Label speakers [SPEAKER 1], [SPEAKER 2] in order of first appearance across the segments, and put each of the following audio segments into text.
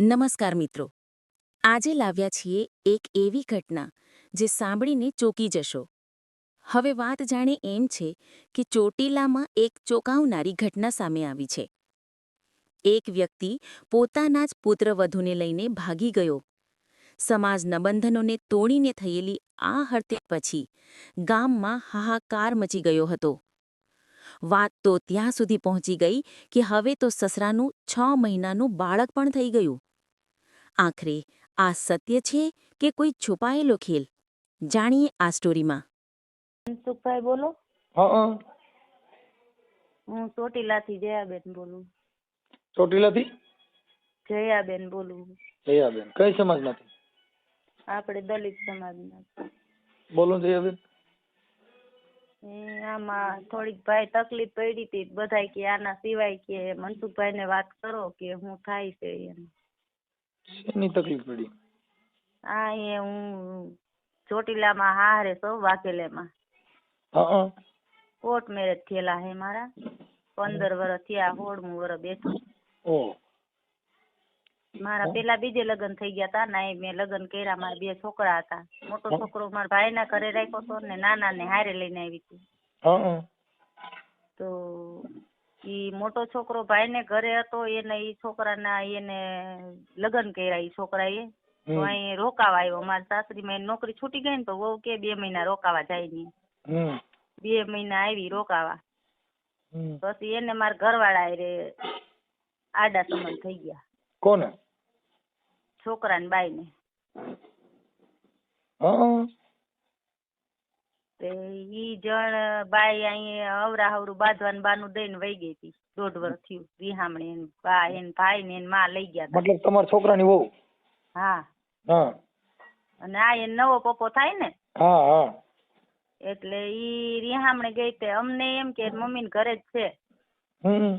[SPEAKER 1] નમસ્કાર મિત્રો. આજે લાવ્યા છીએ એક એવી ઘટના જે સાંભળીને ચોંકી જશો. હવે વાત જાણે એમ છે કે ચોટીલામાં એક ચોંકાવનારી ઘટના સામે આવી છે. એક વ્યક્તિ પોતાના જ પુત્રવધૂને લઈને ભાગી ગયો. સમાજના બંધનોને તોડીને થયેલી આ હત્યા પછી ગામમાં હાહાકાર મચી ગયો હતો. વાત તો ત્યાં સુધી પહોંચી ગઈ કે હવે તો સસરાનું છ મહિનાનું બાળક પણ થઈ ગયું. આખરે આ સત્ય છે કે કોઈ છુપાયેલો ખેલ? જાણીએ આ સ્ટોરીમાં.
[SPEAKER 2] મનસુખભાઈ બોલો.
[SPEAKER 3] હા
[SPEAKER 2] હું. ચોટીલાથી જયાબેન બોલું.
[SPEAKER 3] ચોટીલાથી?
[SPEAKER 2] જયાબેન બોલું
[SPEAKER 3] જયાબેન. કઈ સમાજમાંથી?
[SPEAKER 2] આપણે દલિત સમાજના
[SPEAKER 3] બોલો જયાબેન.
[SPEAKER 2] આમાં થોડીક ભાઈ તકલીફ પડી હતી બધાય કે આના સિવાય કે મનસુખભાઈ ને વાત કરો કે હું થાય છે એમ.
[SPEAKER 3] શેની તકલીફ પડી?
[SPEAKER 2] આ એ હું ચોટીલામાં હારે સૌ વાઘેલેમાં.
[SPEAKER 3] હા
[SPEAKER 2] કોર્ટ મેરેજ થયેલા હે મારા. પંદર વર્ષ થયા સોળમું વર્ષ બેઠું.
[SPEAKER 3] ઓ.
[SPEAKER 2] મારા પેલા બીજે લગ્ન થઈ ગયા તા ના મેં લગ્ન કર્યા મારા બે છોકરા હતા. મોટો છોકરો મારા ભાઈના ઘરે રાખ્યો તો ને નાના ને હારે લઈને આવી હતી. મોટો છોકરો ભાઈને ઘરે હતો એને ઈ છોકરાના એને લગ્ન કર્યા ઈ છોકરાએ. તો અહીં રોકાવા આવ્યો. મારા સાસરીમાં એની નોકરી છૂટી ગઈ ને તો વહુ કે બે મહિના રોકાવા જાય
[SPEAKER 3] ને
[SPEAKER 2] બે મહિના આવી રોકાવા. પછી એને મારા ઘરવાળા રે આડા સંબંધ થઈ ગયા.
[SPEAKER 3] કોને?
[SPEAKER 2] છોકરા ને બાઈને
[SPEAKER 3] હા.
[SPEAKER 2] તે ઈ જણ બાઈ અહીં અવરા હવરું બાંધવાનું બાનું દઈને વહી ગઈ હતી. દોઢ વર્ષ થયું વિહામણી એને બા એને ભાઈ ને એને માં લઈ ગયા
[SPEAKER 3] મતલબ તમારા છોકરાની વહુ?
[SPEAKER 2] હા.
[SPEAKER 3] હા.
[SPEAKER 2] અને આ એને નવો પપ્પો થાય ને?
[SPEAKER 3] હા હા.
[SPEAKER 2] એટલે ઈ રિહામણે ગઈ તે અમને એમ કે મમ્મી ને ઘરે જ છે.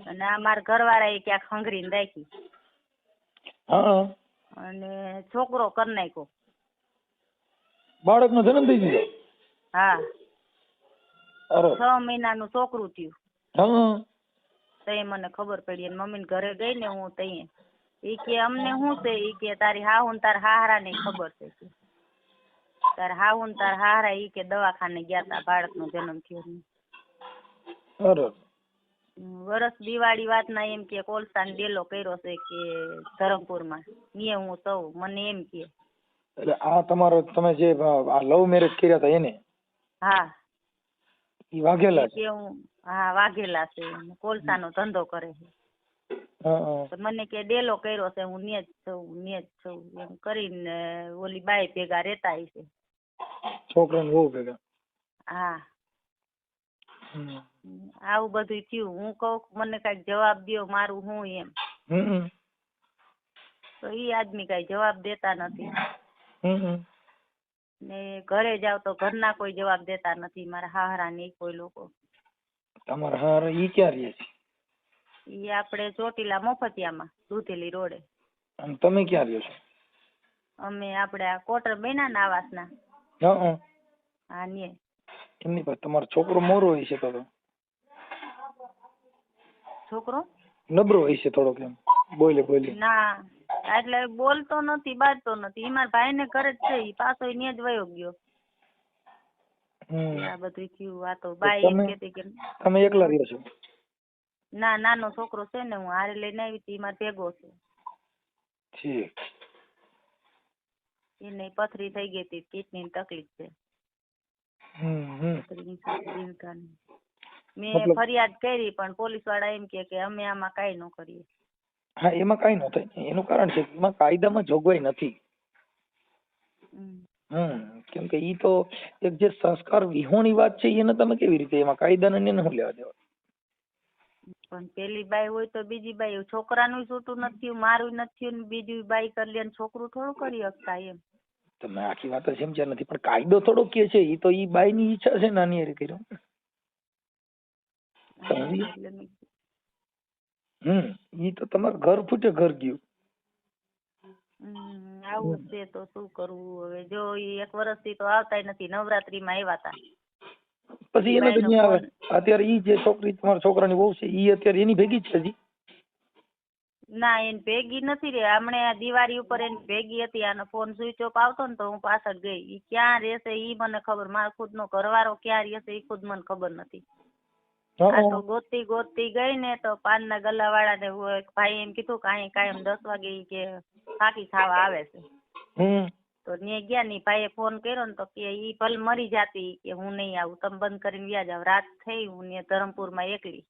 [SPEAKER 2] અને આ મારા ઘરવાળા એ ક્યાંક હંગરીને રાખી.
[SPEAKER 3] હા.
[SPEAKER 2] અને છોકરો કરી નાખ્યો.
[SPEAKER 3] બાળકનો જન્મ થઈ ગયો?
[SPEAKER 2] હા. છ મહિનાનું છોકરું થયું.
[SPEAKER 3] હા.
[SPEAKER 2] તઈ મને ખબર પડી અને મમ્મી ઘરે ગઈ ને હું તઈ ઈ કે અમને શું છે? ઈ કે તારી હાહુ ને તાર હાહરા ને ખબર છે કે. તાર હાહુ ને તાર હાહરા ઈ કે દવાખાને ગયા તા બાળકનો જન્મ થયો ને. વરસ દિવાળી વાતના એમ કે કોલસા ડેલો કર્યો છે કે ધરમપુરમાં. નિયે હું સૌ મને એમ કે.
[SPEAKER 3] એટલે આ તમારો તમે જે આ લવ મેરેજ કર્યા હતા એને?
[SPEAKER 2] હા.
[SPEAKER 3] ઈ વાઘેલા છે
[SPEAKER 2] કે હું હા વાઘેલા છે. કોલસા કોલસાનો ધંધો કરે છે. તો મને કે ડેલો કર્યો છે હું ન્યા જ છું ન્યા જ છું. એમ કરીને ઓલી બાઈ ભેગા રહેતા છે
[SPEAKER 3] છોકરાની બહુ ભેગા?
[SPEAKER 2] હા. આવું બધું થયું. હું કહું મને કાંઈક જવાબ દ્યો મારું હું એમ. તો ઈ આદમી કઈ જવાબ દેતા નથી. ને ઘરે જાવ તો ઘરના કોઈ જવાબ દેતા નથી. મારા હાહરા ને ઈ કોઈ લોકો.
[SPEAKER 3] તમારા હાહરા ઈ ક્યાં રહે છે?
[SPEAKER 2] ઈ આપણે ચોટીલા મફતિયામાં દૂધેલી રોડે.
[SPEAKER 3] અને તમે ક્યાં રહો છો?
[SPEAKER 2] અમે આપણે આ કોટર બેના ના આવાસના.
[SPEAKER 3] હા. હા
[SPEAKER 2] ને.
[SPEAKER 3] એમની પાસે તમારો છોકરો મોરો હોય છે તો તો.
[SPEAKER 2] છોકરો?
[SPEAKER 3] નબળો હોય છે થોડોક એમ. બોલે બોલે.
[SPEAKER 2] ના. એટલે બોલતો નથી બાજતો નથી. ઈ મારા ભાઈને ઘરે જ છે ઈ પાછો ન્યા જ વયો ગયો. આ બધું થયું વાતો બાઈ એમ કેતી કે
[SPEAKER 3] તમે એકલા રહ્યો છો?
[SPEAKER 2] ના નાનો છોકરો છે ને હું હારે લઈને આવી હતી માર ભેગો છે.
[SPEAKER 3] ઠીક.
[SPEAKER 2] એને પથરી થઈ ગઈ હતી કિડની ની તકલીફ છે. મેં ફરિયાદ કરી પણ પોલીસવાળા એમ કે કે અમે આમાં કઈ ન કરીએ.
[SPEAKER 3] હા એમાં કાંઈ ન થાય એનું કારણ છે કે એમાં કાયદામાં જોગવાઈ નથી.
[SPEAKER 2] હમ.
[SPEAKER 3] કેમ કે ઈ તો એક જે સંસ્કાર વિહોણી વાત છે એને તમે કેવી રીતે એમાં કાયદાને એને શું લેવા દેવા?
[SPEAKER 2] પણ પેલી બાઈ હોય તો બીજી બાઈ છોકરાનું છૂટું નથી મારું નથી ને બીજી બાઈ કરી લે ને છોકરું થોડું કરી શકતા એમ.
[SPEAKER 3] તમે આખી વાત જ સમજ્યા નથી પણ કાયદો થોડો કે છે ઈ તો ઈ બાઈની ઈચ્છા છે નાની હારે કર્યો હમ ઈ તો તમારું ઘર ફૂટે ઘર ગયું.
[SPEAKER 2] આવું છે તો શું કરવું હવે? જો ઈ એક વર્ષથી તો આવતા નથી નવરાત્રીમાં આવ્યા હતા
[SPEAKER 3] પછી એને તો ન્યા આવે. અત્યારે ઈ જે છોકરી તમારા છોકરાની વહુ છે ઈ અત્યારે એની ભેગી જ છે હજી?
[SPEAKER 2] ના એને ભેગી નથી રે. હમણે આ દિવાળી ઉપર એની ભેગી હતી આનો ફોન સ્વિચ ઓફ આવતો ને તો હું પાછળ ગઈ. ઈ ક્યાં રહેશે ઈ મને ખબર. મારો ખુદનો ઘરવાળો ક્યાં રહેશે ઈ ખુદ મને ખબર નથી. આ તો ગોતતી ગોતતી ગઈ ને તો પાનના ગલ્લાવાળાને વાળા એક ભાઈ એમ કીધું કે અહીં કાયમ દસ વાગે ઈ કે ફાકી ખાવા આવે છે. તો ને ગયા ની ભાઈએ ફોન કર્યો ને તો કે ઈ ભલે મરી જાતી કે હું નહીં આવું તમે બંધ કરીને વ્યા જાવ રાત થઈ હું ને ધરમપુરમાં એકલી.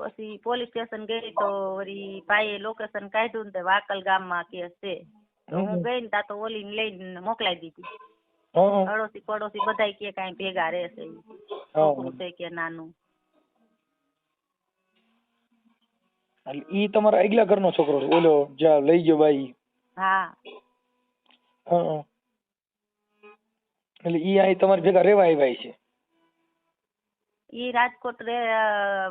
[SPEAKER 2] પછી પોલીસ સ્ટેશન ગઈ તો વળી ભાઈએ લોકેશન કાઢ્યું ને વાકલ વાકલ ગામમાં કે છે. તો હું ગઈ ને તા તો ઓલીને લઈને મોકલાઈ દીધી. અડોશી પડોશી બધાય કે કાંઈ ભેગા રહેશે. છોકરું છે કે નાનું.
[SPEAKER 3] એટલે ઈ તમારા આગલા ઘરનો છોકરો છે. ઓલો જ્યાં લઈ ગયો ભાઈ
[SPEAKER 2] હા.
[SPEAKER 3] હા એટલે ઈ આય તમારી ભેગા રહેવા આવ્યા છે.
[SPEAKER 2] ઈ રાજકોટ રે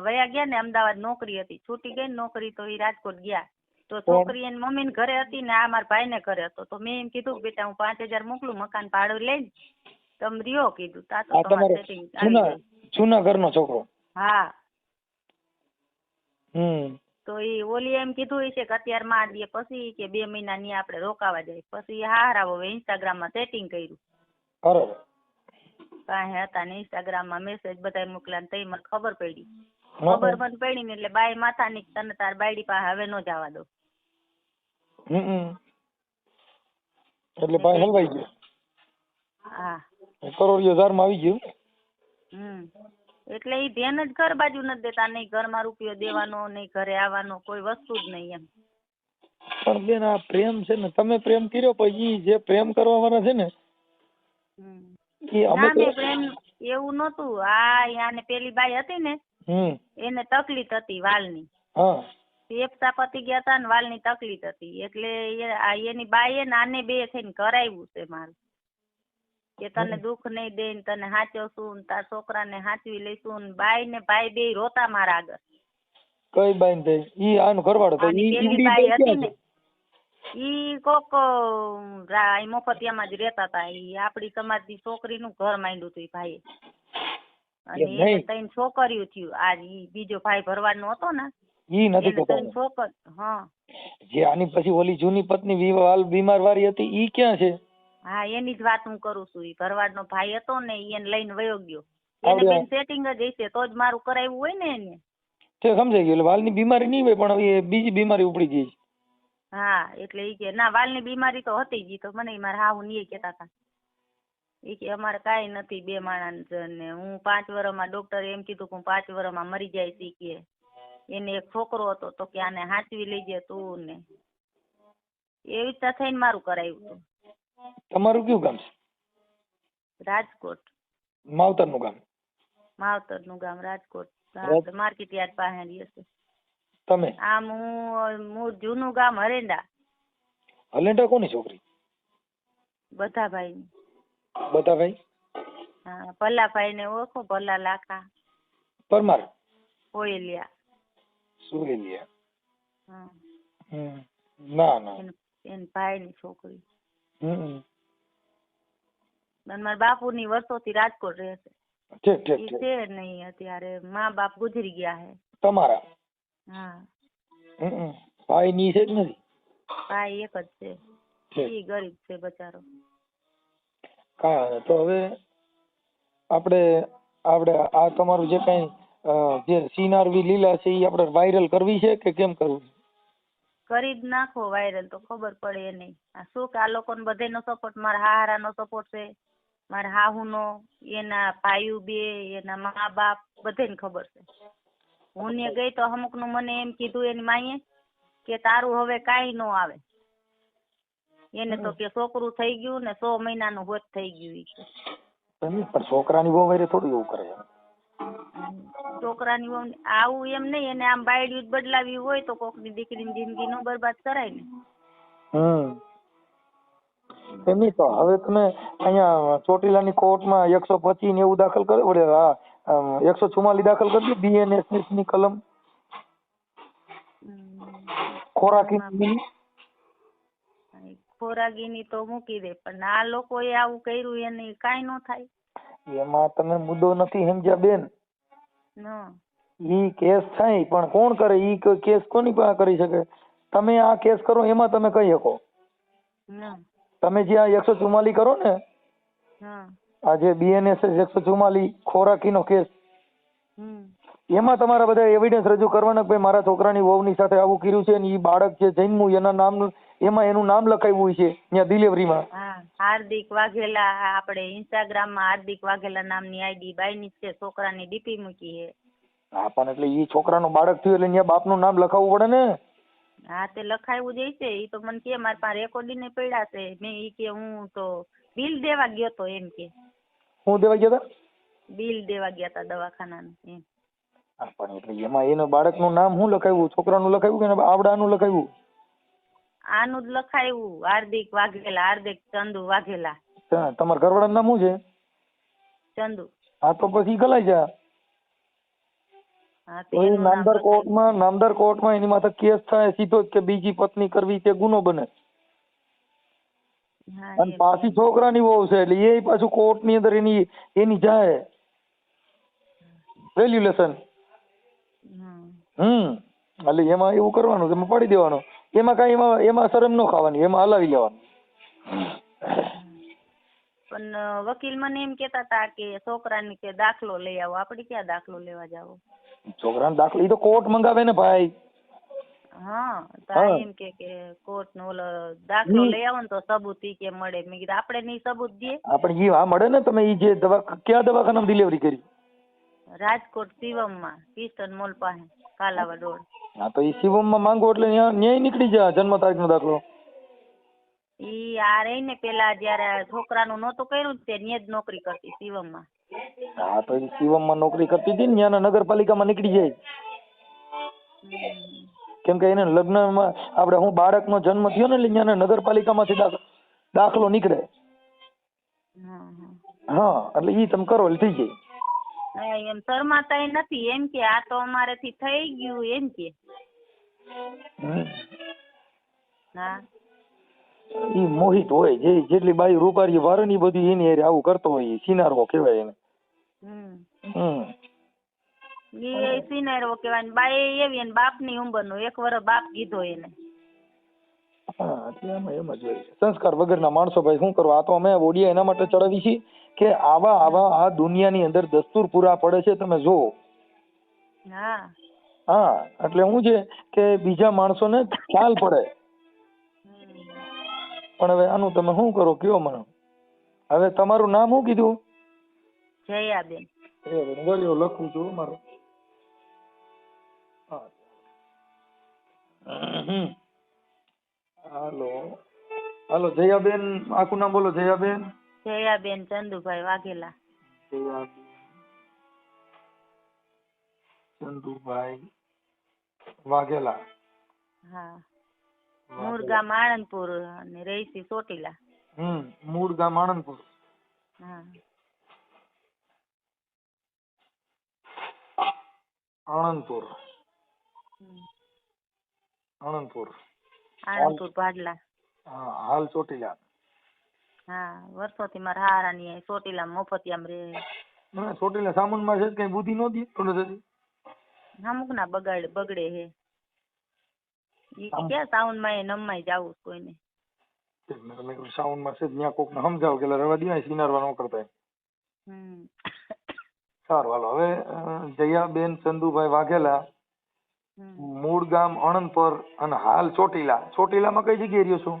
[SPEAKER 2] વયા ગયા ને અમદાવાદ નોકરી હતી. છૂટી ગઈ ને નોકરી તો ઈ રાજકોટ ગયા. તો છોકરી એની મમ્મી ને ઘરે હતી ને આ મારા ભાઈ ને ઘરે હતો. તો મેં એમ કીધું કે બેટા હું પાંચ હજાર મોકલું મકાન ભાડું લઈને તમે રહ્યો કીધું. તા તો તમારે
[SPEAKER 3] જૂના. જૂના ઘરનો છોકરો?
[SPEAKER 2] હા.
[SPEAKER 3] હમ.
[SPEAKER 2] તો ઈ ઓલી એમ કીધું છે કે અત્યારે માં દે પછી કે બે મહિના ની આપણે રોકાવા જાય. પછી હારા હવે ઇન્સ્ટાગ્રામમાં સેટિંગ કર્યું.
[SPEAKER 3] બરોબર.
[SPEAKER 2] કાંઈ હતા ને ઇન્સ્ટાગ્રામમાં મેસેજ બધા મોકલ્યા ને તઈ મને ખબર પડી. ખબર બંધ પડી ને એટલે બાય માથા ની તને તાર બાયડી પાસે હવે નો જવા દો.
[SPEAKER 3] એટલે ભાઈ હલવાઈ ગયો.
[SPEAKER 2] હા.
[SPEAKER 3] કરોડિયો ધારમાં આવી ગયું
[SPEAKER 2] હમ. એટલે ઈ ધ્યાન જ ઘર બાજુ નથી દેતા નહીં ઘરમાં રૂપિયો દેવાનો નહીં ઘરે આવવાનો કોઈ વસ્તુ જ નહીં એમ.
[SPEAKER 3] પણ બેન આ પ્રેમ છે ને તમે પ્રેમ કર્યો પછી જે પ્રેમ કરવા વાળા છે ને. એ અમે
[SPEAKER 2] ના મેં પ્રેમ એવું નતું આ યાને પેલી બાઈ હતી ને એને તકલીફ હતી વાલની.
[SPEAKER 3] ની
[SPEAKER 2] ફેફસા પતી ગયા હતા ને વાલની તકલીફ હતી. એટલે એની બાઈએ ને આને બે થઈને કરાવ્યું છે મારું કે તને દુઃખ નહીં દે ને તને સાચવશું ને તાર છોકરાને સાચવી લઈશું ને બાઈ ને ભાઈ બે રોતા મારા આગળ.
[SPEAKER 3] કઈ બાઈ ને ઈ આનો ઘરવાળો તો ઈ ઈવડી
[SPEAKER 2] બાઈ હતી ને ઈ કોક અહીં જ રહેતા હતા ઈ આપણી સમાજની છોકરીનું ઘર માંડ્યું હતું ઈ ભાઈએ. અને ત્રણ છોકરીઓ થયું. આ ઈ બીજો ભાઈ ભરવાનો હતો ને
[SPEAKER 3] ઈ નથી
[SPEAKER 2] ત્રણ છોકર હા.
[SPEAKER 3] જે આની પછી ઓલી જૂની પત્ની વિવાલ બીમાર વાળી હતી ઈ ક્યાં છે?
[SPEAKER 2] હા એની જ વાત હું કરું છું. ઈ ભરવાડનો ભાઈ હતો ને ઈ એને લઈને વયો ગયો. એને બેન સેટિંગ જ હશે તો જ મારું કરાવ્યું હોય ને એને.
[SPEAKER 3] તે સમજાઈ ગયું. એટલે વાલની બીમારી નહીં હોય પણ એ બીજી બીમારી ઉપડી ગઈ
[SPEAKER 2] હા એટલે ઈ કે ના વાલની બીમારી તો હતી જ તો. મને ઈ મારા હાહુ નહીં કેતા કહેતા હતા. ઈ કે અમારે કાંઈ નથી બે માણસ ને હું પાંચ વર્ષમાં ડોક્ટરે એમ કીધું કે હું પાંચ વર્ષમાં મરી જાય છે કે. એને એક છોકરો હતો તો કે આને સાચવી લેજે તું ને. એવી રીતે થઈને મારું કરાવ્યું હતું
[SPEAKER 3] તમારું કયું ગામ છે?
[SPEAKER 2] રાજકોટ.
[SPEAKER 3] માવતરનું ગામ.
[SPEAKER 2] માવતરનું ગામ રાજકોટ. માર્કેટ યાર્ડ પાસે રહે
[SPEAKER 3] તમે?
[SPEAKER 2] આમ હું હું જૂનું ગામ હરેંડા.
[SPEAKER 3] હલેન્ડા કોની છોકરી?
[SPEAKER 2] બધા ભાઈ
[SPEAKER 3] બધા ભાઈ
[SPEAKER 2] હા ભલ્લાભાઈ ને ઓળખો ભલા લાખા.
[SPEAKER 3] પરમાર?
[SPEAKER 2] કોયલિયા
[SPEAKER 3] સુરેલિયા
[SPEAKER 2] હા.
[SPEAKER 3] હમ ના ના.
[SPEAKER 2] એન ભાઈ ની છોકરી.
[SPEAKER 3] હમ.
[SPEAKER 2] મારા બાપુ ની વર્ષો વર્ષોથી રાજકોટ રહે છે.
[SPEAKER 3] ઠીક ઠીક ઠીક.
[SPEAKER 2] છે નહીં અત્યારે. મા બાપ ગુજરી ગયા છે
[SPEAKER 3] તમારા?
[SPEAKER 2] હા.
[SPEAKER 3] હમ ભાઈ ની છે કે નથી?
[SPEAKER 2] ભાઈ એક જ છે. ઈ ગરીબ છે બચારો.
[SPEAKER 3] કાંઈ તો હવે આપણે આપણે આ તમારું જે કાંઈ જે સીનારવી લીલા છે એ આપણે વાયરલ કરવી છે કે કેમ કરવું
[SPEAKER 2] કરી જ નાખો વાયરલ તો ખબર પડે નહીં આ શું કે આ લોકોને બધાયનો સપોર્ટ મારા હારાનો સપોર્ટ છે, મારા હાહુનો, એના ભાઈઓ બે, એના મા બાપ બધાને ખબર છે. હું ને ગઈ તો અમુકનું મને એમ કીધું એની માઈએ કે તારું હવે કાંઈ ન આવે. એને તો કે છોકરું થઈ ગયું ને સો મહિનાનું હોત થઈ ગયું ઈ
[SPEAKER 3] પણ છોકરાની બહુ વારે થોડું એવું કરે
[SPEAKER 2] છોકરાની બહુ આવું એમ નહીં એને આમ બાયડ્યું બદલાવી હોય તો કોકની દીકરીની જિંદગી નો બરબાદ કરાય ને.
[SPEAKER 3] હમ. એમની તો હવે તમે અહીંયા ચોટીલાની કોર્ટમાં એકસો પચીસ ને એવું દાખલ કર્યો પડે હા એકસો ચુમ્માલીસ દાખલ કરી દો બીએનએસની કલમ. ખોરાકી
[SPEAKER 2] ખોરાકીની તો મૂકી દે પણ આ લોકોએ આવું કર્યું એને કાંઈ ન થાય.
[SPEAKER 3] એમાં તમે મુદ્દો નથી સમજ્યા બેન. ઈ કેસ થાય પણ કોણ કરે? ઈ કેસ કોની પાસે કરી શકે? તમે આ કેસ કરો એમાં તમે કહી શકો. તમે જે આ એકસો ચુમ્માલી કરો ને આ જે બીએનએસએસ એકસો ખોરાકી ખોરાકીનો કેસ એમાં તમારા બધા એવિડન્સ રજૂ કરવાના કે મારા છોકરાની વહુની સાથે આવું કર્યું છે ને ઈ બાળક જે જન્મ્યું એના નામ એમાં એનું નામ લખાવ્યું છે ત્યાં ડિલિવરીમાં
[SPEAKER 2] હા હાર્દિક વાઘેલા આપણે ઇન્સ્ટાગ્રામમાં હાર્દિક વાઘેલા નામની આઈડી બાયની છે છોકરાની ડીપી મૂકી છે.
[SPEAKER 3] હા પણ એટલે ઈ છોકરાનું બાળક થયું એટલે ત્યાં બાપનું નામ લખાવવું પડે ને?
[SPEAKER 2] હા તે લખાયું જ છે ઈ તો મને કે મારી પાસે રેકોર્ડિંગ ને પડ્યા છે મેં ઈ કે હું તો બિલ દેવા ગયો તો એમ કે.
[SPEAKER 3] હું દેવા ગયા હતા
[SPEAKER 2] બિલ દેવા ગયા હતા દવાખાનાનું એમ.
[SPEAKER 3] પણ એટલે એમાં એનું બાળકનું નામ શું લખાવ્યું? છોકરાનું લખાવ્યું કે આવડાનું લખાવ્યું?
[SPEAKER 2] આનું જ લખાયું હાર્દિક વાઘેલા હાર્દિક ચંદુ વાઘેલા.
[SPEAKER 3] તમારે ઘરવાળાનું નામ શું છે?
[SPEAKER 2] ચંદુ.
[SPEAKER 3] હા તો પછી ગલાઈ જા. નામદાર કોર્ટમાં નામદાર કોર્ટમાં એની માથે કેસ થાય સીધો જ કે બીજી પત્ની કરવી તે ગુનો બને. અને પાછી છોકરાની વહુ છે એટલે એ પાછું કોર્ટની અંદર એની એની જાય. વેલ્યુલેશન
[SPEAKER 2] હમ.
[SPEAKER 3] હમ. એટલે એમાં એવું કરવાનું એમાં પડી દેવાનું. એમાં કાંઈ એમાં એમાં શરમ ન ખાવાની એમાં હલાવી લેવાનું.
[SPEAKER 2] પણ અ, વકીલ મને એમ કેતા હતા કે છોકરાને કે દાખલો લઈ આવો. આપણે ક્યાં દાખલો લેવા જાવો?
[SPEAKER 3] છોકરાનો દાખલો ઈ તો કોર્ટ મંગાવે ને ભાઈ.
[SPEAKER 2] હા તો
[SPEAKER 3] હા.
[SPEAKER 2] આ એમ કે કે કોર્ટ નો ઓલો દાખલો
[SPEAKER 3] હમ.
[SPEAKER 2] લઈ આવો ને તો સબૂત ઈ કે મળે. મેં કીધું આપણે નહીં સબૂત દઈએ.
[SPEAKER 3] આપણે ઈ હા મળે ને તમે ઈ જે દવા કયા દવાખાનામાં ડિલિવરી કરી?
[SPEAKER 2] રાજકોટ શિવમમાં કિસ્ટન મોલ પાસે કાલાવડ રોડ.
[SPEAKER 3] હા તો ઈ શિવમમાં માંગો એટલે ન્યાય નીકળી જાય જન્મ તારીખનો દાખલો.
[SPEAKER 2] ઈ આ રહી ને પેલા જયારે છોકરાનું નહોતું કર્યું ને તે ન્યા જ નોકરી કરતી શિવમમાં.
[SPEAKER 3] હા તો ઈ શિવમમાં નોકરી કરતી હતી ને ત્યાંના નગરપાલિકામાં નીકળી જાય. કેમ કે એને લગ્નમાં આપણે હું બાળકનો જન્મ થયો ને એટલે ત્યાંના નગરપાલિકામાંથી દાખલો નીકળે.
[SPEAKER 2] હા
[SPEAKER 3] એટલે ઈ તમે કરો એટલે થઈ જાય.
[SPEAKER 2] નહીં, એમ શરમાતાય નથી એમ કે આ તો અમારેથી થઈ ગયું એમ કે. હા.
[SPEAKER 3] ઈ મોહિત હોય જે જેટલી બાઈ રૂપારી વારે ને બધી એની હારે આવું કરતો હોય સિનારો સિનારવો કહેવાય એને.
[SPEAKER 2] હમ. ઈ સિનેરો કહેવાય ને બાઈ એવી એને બાપની ઉંમરનો એક વર્ષ બાપ કીધો એને.
[SPEAKER 3] હા એટલે એમાં એમ જ હોય. સંસ્કાર વગરના માણસો ભાઈ શું કરવા? આ તો અમે ઓડિયા એના માટે ચડાવી છીએ. કે આવા આવા આ દુનિયાની અંદર દસ્તુર પૂરા પડે છે તમે જુઓ.
[SPEAKER 2] હા.
[SPEAKER 3] હા એટલે શું છે કે બીજા માણસોને ખ્યાલ પડે. પણ હવે આનું તમે શું કરો કયો મને હવે તમારું નામ શું કીધું?
[SPEAKER 2] જયાબેન.
[SPEAKER 3] ગળ્યો લખું છું મારો. હા. હમ. હાલો. હાલો જયાબેન આખું નામ બોલો જયાબેન.
[SPEAKER 2] જયાબેન ચંદુભાઈ વાઘેલા.
[SPEAKER 3] જયાબેન ચંદુભાઈ વાઘેલા.
[SPEAKER 2] હા. મૂળ ગામ આણંદપુર અને રહીશી ચોટીલા.
[SPEAKER 3] હમ મૂળ ગામ આણંદપુર
[SPEAKER 2] હા.
[SPEAKER 3] આણંદપુર. આણંદપુર.
[SPEAKER 2] આણંદપુર ભાડલા.
[SPEAKER 3] હા હાલ ચોટીલા.
[SPEAKER 2] હા વર્ષોથી મારા હારાની અહીં ચોટીલા મફતિયામ રે.
[SPEAKER 3] ના ચોટીલા સામાનમાં છે કઈ બુદ્ધિ નહોતી થોડી
[SPEAKER 2] અમુક ના બગાડે બગડે હે. ઈ કે ક્યાં સાઉન્ડમાં એ નમાઈ જાવું કોઈને?
[SPEAKER 3] મેં તમે સાઉન્ડમાં છે ત્યાં કોકને સમજાવો કે રવા દે સિનારવા ન કરતા
[SPEAKER 2] હમ.
[SPEAKER 3] સારું હાલો. હવે જયાબેન ચંદુભાઈ વાઘેલા. મૂળ ગામ અણંદપર અને હાલ ચોટીલા. ચોટીલામાં કઈ જગ્યાએ રહ્યો છો?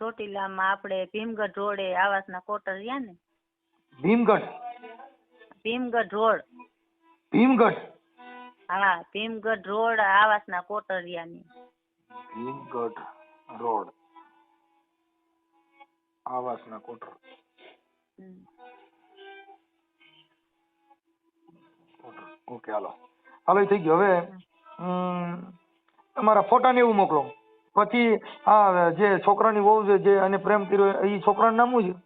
[SPEAKER 2] ચોટીલામાં આપણે ભીમગઢ રોડે આવાસના કોટર રહ્યા ને?
[SPEAKER 3] ભીમગઢ?
[SPEAKER 2] ભીમગઢ રોડ.
[SPEAKER 3] ભીમગઢ?
[SPEAKER 2] હા ભીમગઢ રોડ આવાસના કોટરિયાની
[SPEAKER 3] Bhimgadh road. આવાસના quarter. Quarter. Okay hello. Hello એ થઈ ગયું. હવે તમારા ફોટા ને એવું મોકલો. પછી આ જે છોકરાની વહુ છે જે અને પ્રેમ કર્યો એ છોકરાનું નામ શું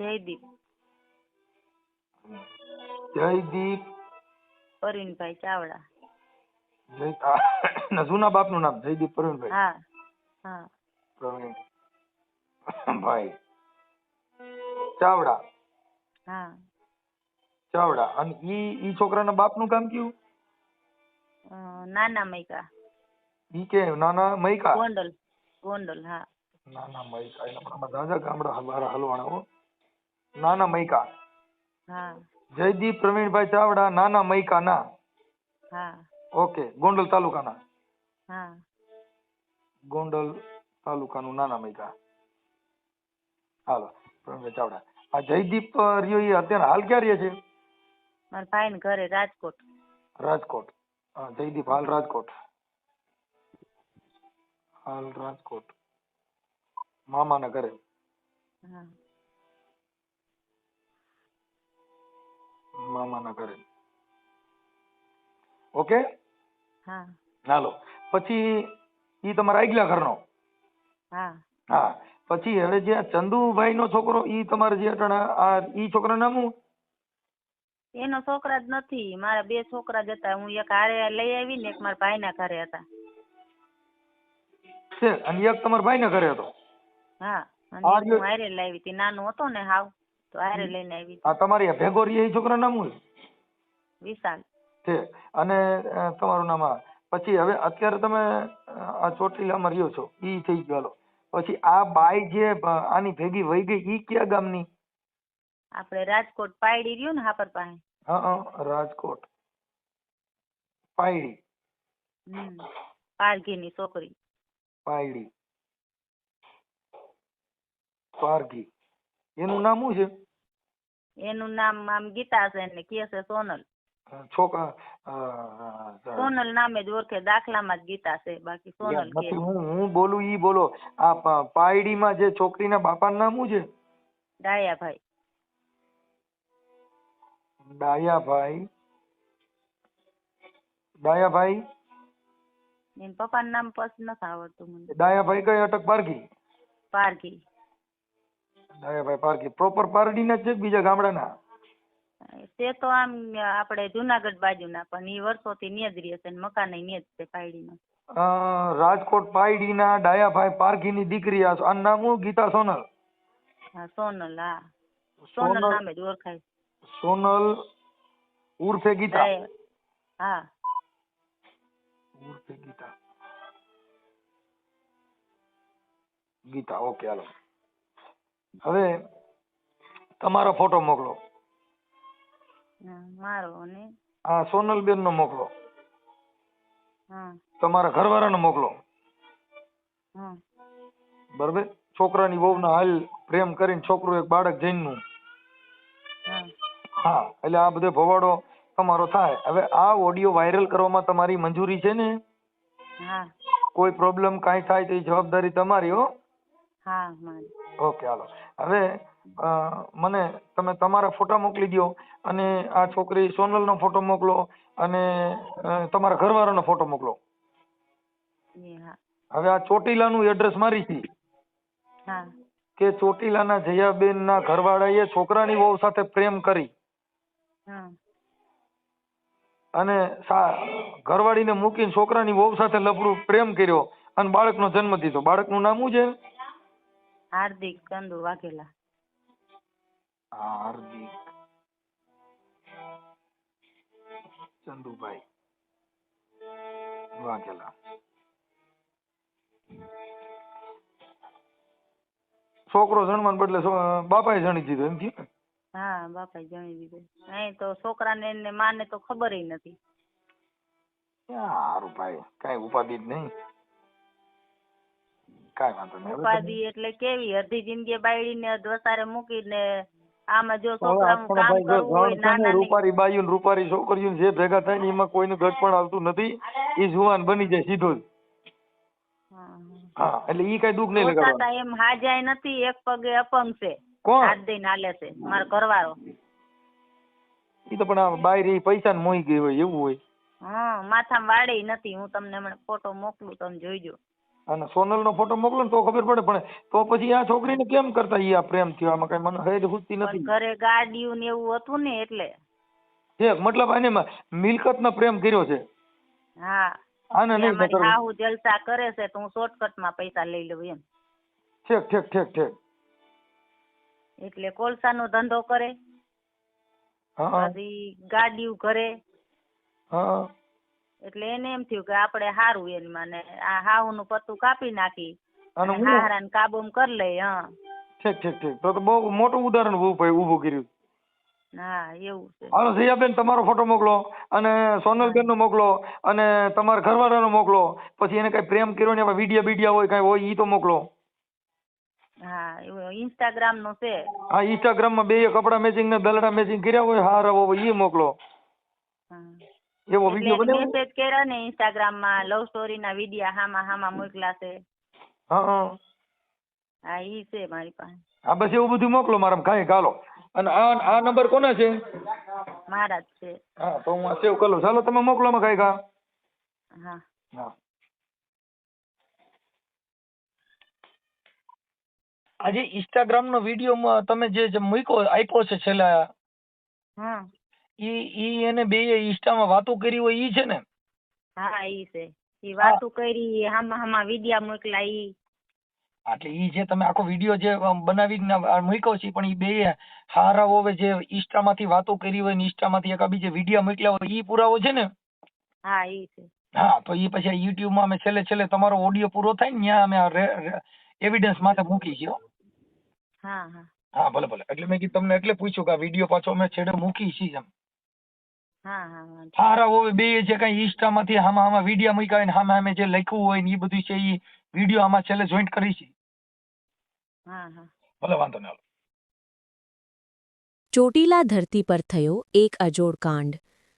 [SPEAKER 2] જયદીપ
[SPEAKER 3] છે? જયદીપ.
[SPEAKER 2] પરવીનભાઈ ચાવડા.
[SPEAKER 3] જય જૂના બાપનું નામ જયદીપ પ્રવીણભાઈ
[SPEAKER 2] હા હા.
[SPEAKER 3] પ્રવીણ ભાઈ ચાવડા.
[SPEAKER 2] હા.
[SPEAKER 3] ચાવડા. અને ઈ ઈ છોકરાના બાપનું કામ કયું?
[SPEAKER 2] નાના મૈકા.
[SPEAKER 3] ઈ કે નાના મૈકા.
[SPEAKER 2] ગોંડલ ગોંડલ હા.
[SPEAKER 3] નાના મૈકા. એટલે પણ દાદા ગામડા હલવારા હલવાણા હો. નાના મૈકા.
[SPEAKER 2] હા.
[SPEAKER 3] જયદીપ પ્રવીણભાઈ ચાવડા નાના મૈકા ના
[SPEAKER 2] હા.
[SPEAKER 3] ઓકે ગોંડલ તાલુકાના.
[SPEAKER 2] હા.
[SPEAKER 3] ગોંડલ તાલુકાનું નાના મૈકા. હાલો પ્રવીણભાઈ ચાવડા. આ જયદીપ રહ્યો એ અત્યારે હાલ ક્યાં રહે છે?
[SPEAKER 2] મારા ભાઈ ઘરે રાજકોટ.
[SPEAKER 3] રાજકોટ. હા જયદીપ હાલ રાજકોટ. હાલ રાજકોટ મામાના ઘરે
[SPEAKER 2] હા.
[SPEAKER 3] મામાના ઘરે ઓકે?
[SPEAKER 2] હા.
[SPEAKER 3] હાલો. પછી ઈ તમારા આગલા ઘરનો?
[SPEAKER 2] હા.
[SPEAKER 3] હા. પછી હવે જે આ ચંદુભાઈ નો છોકરો ઈ તમારે જે અટાણા આ ઈ છોકરા નામ હું
[SPEAKER 2] એનો છોકરા જ નથી. મારા બે છોકરા જ હતા. હું એક હારે લઈ આવી ને એક મારા ભાઈના ઘરે હતા.
[SPEAKER 3] છે. અને એક તમારા ભાઈ ને ઘરે હતો.
[SPEAKER 2] હા અને
[SPEAKER 3] હા,
[SPEAKER 2] એક
[SPEAKER 3] જો-
[SPEAKER 2] હું હારે લાવી હતી. નાનો હતો ને હાવ તો હારે લઈને આવી
[SPEAKER 3] આ તમારી ભેગો રહી એ છોકરા નામ
[SPEAKER 2] વિશાલ.
[SPEAKER 3] છે. અને તમારું નામ આ. પછી હવે અત્યારે તમે આ ચોટીલામાં રહ્યો છો. ઈ થઈ ગયો. પછી આ બાઈ જે આની ભેગી વહી ગઈ ઈ કયા ગામની?
[SPEAKER 2] આપણે રાજકોટ પાયડી રહ્યું ને હાપર પાસે.
[SPEAKER 3] હા રાજકોટ. પાયડી.
[SPEAKER 2] પારઘીની છોકરી.
[SPEAKER 3] પાયડી. પારઘી. એનું નામ શું છે?
[SPEAKER 2] એનું નામ આમ ગીતા છે ને કે છે સોનલ.
[SPEAKER 3] છોકરા
[SPEAKER 2] સોનલ નામે જ ઓળખે દાખલામાં જ ગીતા છે બાકી સોનલ કે.
[SPEAKER 3] હું હું બોલું ઈ બોલો. આ પાયડીમાં જે છોકરીના બાપાનું નામ શું છે?
[SPEAKER 2] ડાયાભાઈ.
[SPEAKER 3] ડાયાભાઈ. ડાયાભાઈ?
[SPEAKER 2] એના પપ્પાનું નામ પછી નથી આવડતું મને.
[SPEAKER 3] ડાયાભાઈ કઈ અટક પારકી
[SPEAKER 2] પારકી
[SPEAKER 3] ડાયાભાઈ પારકી પ્રોપર પારડીના જ છે કે બીજા ગામડાના?
[SPEAKER 2] તે તો આમ આપણે જુનાગઢ બાજુના પણ ઈ વર્ષોથી ન્યા જ રહે છે ને મકાન ન્યા જ છે પાયડીમાં
[SPEAKER 3] અ, રાજકોટ પાયડીના ડાયાભાઈ પારઘીની દીકરી આ આનું નામ હું ગીતા સોનલ?
[SPEAKER 2] હા સોનલ હા. સોનલ નામે જ ઓળખાય.
[SPEAKER 3] સોનલ ઉર્ફે ગીતા.
[SPEAKER 2] હા.
[SPEAKER 3] ગીતા ઓકે હાલો. હવે તમારો ફોટો મોકલો.
[SPEAKER 2] હા, મારો
[SPEAKER 3] બેન સોનલબેન નો મોકલો. તમારા ઘરવાળાનો મોકલો. બરાબર? છોકરાની વહુના હાલ પ્રેમ કરીને છોકરું એક બાળક જૈનનું
[SPEAKER 2] હા.
[SPEAKER 3] હા એટલે આ બધો ભવાડો તમારો થાય. હવે આ ઓડિયો વાયરલ કરવામાં તમારી મંજૂરી છે ને? કોઈ પ્રોબ્લેમ કાંઈ થાય તો એ જવાબદારી તમારી હો.
[SPEAKER 2] હા
[SPEAKER 3] ઓકે હાલો. હવે મને તમે તમારા ફોટા મોકલી દો અને આ છોકરી સોનલનો ફોટો મોકલો અને તમારા ઘરવાળાનો ફોટો મોકલો. હવે આ ચોટીલાનું એડ્રેસ મારી છે.
[SPEAKER 2] હા.
[SPEAKER 3] કે ચોટીલાના જયાબેનના ઘરવાળાએ છોકરાની વહુ સાથે પ્રેમ કરી. અને સા- ઘરવાળીને મૂકીને છોકરાની વહુ સાથે લફડું પ્રેમ કર્યો અને બાળકનો જન્મ દીધો. બાળકનું નામ શું છે?
[SPEAKER 2] હાર્દિક ચંદુ વાઘેલા.
[SPEAKER 3] હાર્દિક ચંદુભાઈ વાઘેલા. છોકરો જણવાને બદલે બાપાએ જણી દીધો એમ થયું
[SPEAKER 2] હા બાપાએ જણી દીધો. નહીં તો છોકરાને ને માને તો ખબર નથી.
[SPEAKER 3] સારું ભાઈ કાંઈ ઉપાધિ જ નહીં. કાંઈ વાંધો નહીં.
[SPEAKER 2] ઉપાધિ એટલે કેવી? અડધી જિંદગી બાયડીને વસારે મૂકીને આમાં જો છોકરાનું કામ કરવું હોય નાના
[SPEAKER 3] રૂપારી બાયું ને રૂપારી છોકરીઓ જે ભેગા થાય ને એમાં કોઈનું ઘટપણ આવતું નથી એ જુવાન બની જાય સીધો જ. હા એટલે ઈ કઈ દુઃખ નહીં લગાડવાનું.
[SPEAKER 2] એમ હાજાય નથી એક પગે અપંગ છે.
[SPEAKER 3] કોણ?
[SPEAKER 2] હાથ દઈને હાલે છે મારો ઘરવાળો.
[SPEAKER 3] ઈ તો પણ આ બાયરી પૈસા ને મોઈ ગઈ હોય એવું હોય.
[SPEAKER 2] હા માથામાં વાળે નથી. હું તમને હમણાં ફોટો મોકલું તમે જોઈજો.
[SPEAKER 3] અને સોનલ નો ફોટો મોકલો ને તો ખબર પડે. પણ તો પછી આ છોકરીને કેમ કરતા ઈ આ પ્રેમ થયો? આમાં કઈ મને હેજ
[SPEAKER 2] પણ
[SPEAKER 3] નથી.
[SPEAKER 2] ઘરે ગાડીયું ને એવું હતું ને એટલે.
[SPEAKER 3] છે મતલબ આને મિલકત નો પ્રેમ કર્યો છે.
[SPEAKER 2] હા.
[SPEAKER 3] આને નહીં કરવો.
[SPEAKER 2] હાહુ જલસા કરે છે તો હું શોર્ટકટમાં પૈસા લઈ લઉં એમ.
[SPEAKER 3] ઠીક ઠીક ઠીક ઠીક.
[SPEAKER 2] એટલે કોલસાનો ધંધો કરે.
[SPEAKER 3] હા
[SPEAKER 2] ગાડીયું કરે
[SPEAKER 3] હા.
[SPEAKER 2] એટલે એને એમ થયું કે આપણે હારું એની મને. આ હાહુનું પત્તું કાપી નાખી
[SPEAKER 3] અને
[SPEAKER 2] હાહરાને કાબૂમાં કરી લઈ હા.
[SPEAKER 3] ઠીક ઠીક ઠીક. તો તો બહુ મોટું ઉદાહરણ ઊભું ઊભું કર્યું.
[SPEAKER 2] હા એવું છે.
[SPEAKER 3] હાલો જયાબેન તમારો ફોટો મોકલો અને સોનલબેન નો મોકલો અને તમારા ઘરવાળાનો મોકલો. પછી એને કઈ પ્રેમ કર્યો ને વિડીયા વીડિયો બીડિયા હોય કઈ હોય ઈ તો મોકલો.
[SPEAKER 2] હા ઇન્સ્ટાગ્રામ નો છે.
[SPEAKER 3] હા ઇન્સ્ટાગ્રામમાં બે કપડા મેચિંગ ને દલડા મેચિંગ કર્યા હોય હારા હોય ઈ મોકલો.
[SPEAKER 2] હા.
[SPEAKER 3] એવો
[SPEAKER 2] એટલે
[SPEAKER 3] બનાવ્યો
[SPEAKER 2] મેસેજ કર્યા ને ઇન્સ્ટાગ્રામમાં લવ સ્ટોરી ના વિડિયા હામાં હામાં મોકલા છે.
[SPEAKER 3] હા હા.
[SPEAKER 2] હા ઈ છે મારી પાસે.
[SPEAKER 3] હા બસ એવું બધું મોકલો મારા કાંઈ ગાલો. અને આ આ નંબર કોના છે?
[SPEAKER 2] મારા જ છે.
[SPEAKER 3] હા તો હું આ સેવ કરી લઉં. ચાલો તમે મોકલો માં કાંઈ ગા.
[SPEAKER 2] હા.
[SPEAKER 3] હા. આજે ઇન્સ્ટાગ્રામ નો વીડિયો તમે જે જે મૂક્યો આપ્યો છે છેલ્લા
[SPEAKER 2] હા.
[SPEAKER 3] ઈ ઈ એને બે ઇન્સ્ટામાં વાતો કરી હોય ઈ છે ને?
[SPEAKER 2] હા ઈ છે. ઈ વાતું કરી હામા હામા વિડિયા મોકલા ઈ.
[SPEAKER 3] એટલે ઈ જે તમે આખો વીડિયો જે બનાવી બનાવીને મૂક્યો છે પણ ઈ બે હારા હોવે જે ઇન્સ્ટામાંથી વાતો કરી હોય ને ઇન્સ્ટામાંથી એકાબી જે વીડિયો મોકલ્યા હોય ઈ પુરાવો છે ને?
[SPEAKER 2] હા ઈ છે.
[SPEAKER 3] હા તો ઈ પછી યુટ્યુબમાં અમે છેલ્લે છેલ્લે તમારો ઓડિયો પૂરો થાય ને ત્યાં અમે એવિડન્સ માટે મૂકી છીએ હા
[SPEAKER 2] હા. હા
[SPEAKER 3] ભલે ભલે. એટલે મેં કીધું તમને એટલે પૂછ્યું કે આ વીડિયો પાછો અમે છેડે મૂકી છીએ એમ. હારા હોવે બે જે કઈ ઇન્સ્ટામાંથી આમાં આમાં વીડિયો મૂક્યા હોય ને આમાં અમે જે લખ્યું હોય ને એ બધું છે એ વીડિયો આમાં છેલ્લે જોઈન્ટ કરી છે.
[SPEAKER 2] હા હા.
[SPEAKER 3] ભલે વાંધો નહીં
[SPEAKER 1] ચોટીલા ધરતી પર થયો એક અજોડ કાંડ.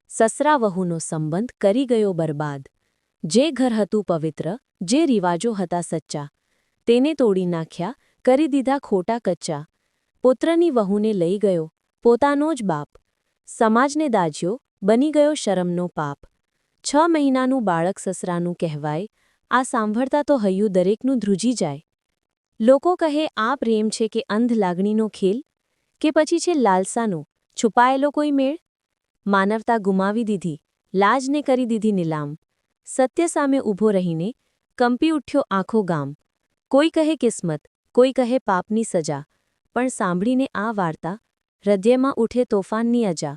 [SPEAKER 1] સસરા વહુનો સંબંધ કરી ગયો બરબાદ. જે ઘર હતું પવિત્ર જે રિવાજો હતા સચ્ચા. તેને તોડી નાખ્યા કરી દીધા ખોટા કચ્ચા. પુત્રની વહુને લઈ ગયો પોતાનો જ બાપ. સમાજને દાજ્યો બની ગયો શરમનો પાપ. છ મહિનાનું બાળક સસરાનું કહેવાય, આ સાંભળતા તો હૈયું દરેકનું ધ્રુજી જાય. લોકો કહે, આ પ્રેમ છે કે અંધ લાગણીનો ખેલ? કે પછી છે લાલસાનો? છુપાયેલો કોઈ મેળ? માનવતા ગુમાવી દીધી, લાજને કરી દીધી નીલામ. સત્ય સામે ઊભો રહીને કંપી ઉઠ્યો આખો ગામ. કોઈ કહે કિસ્મત, કોઈ કહે પાપની સજા, પણ સાંભળીને આ વાર્તા હૃદયમાં ઉઠે તોફાનની અજા.